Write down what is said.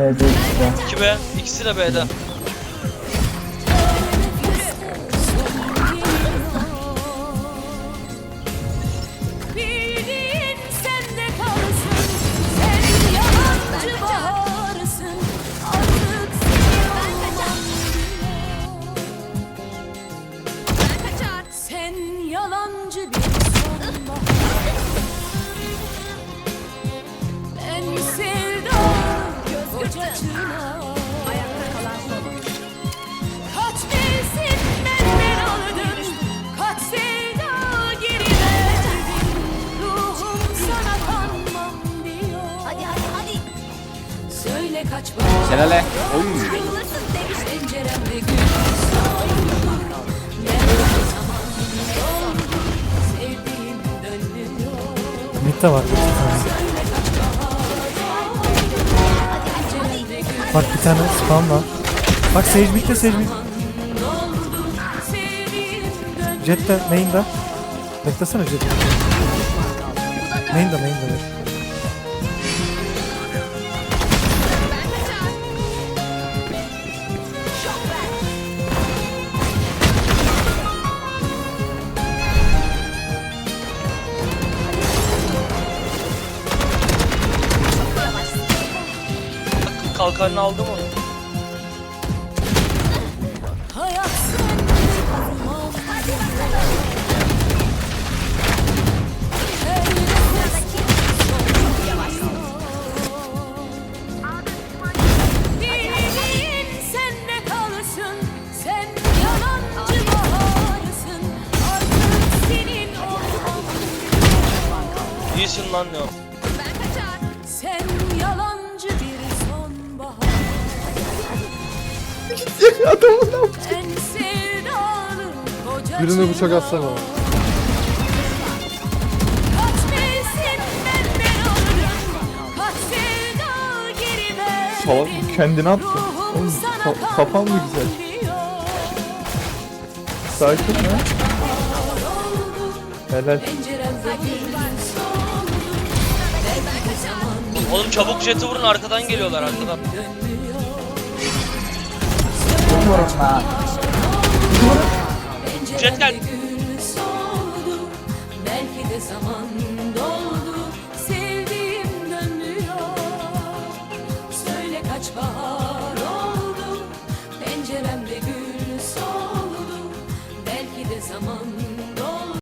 B'de işte. 2 B. İkisi de B'de. Kaç mevsim benden aldın Kaç sevda geri verdin Ruhum sana kanmam diyor Hadi hadi hadi. Söyle kaç bağ Şelale. Penceremde de var. bir tane. Bak bir tane spam var. Bak Sage midde Sage dönmüyor Jet de main'de. Beklesene Jet. Main'de main'de. evet. Artık senin olmam İyisin lan Leon. Sen yalancı Sevdalı kocacığım Birine bıçak atsana. Salak kendini attı. Oğlum ka- kafan mı güzel? Sakin ha. Helal. Oğlum çabuk jeti vurun arkadan geliyorlar arkadan. Bilmiyorum lan. Jet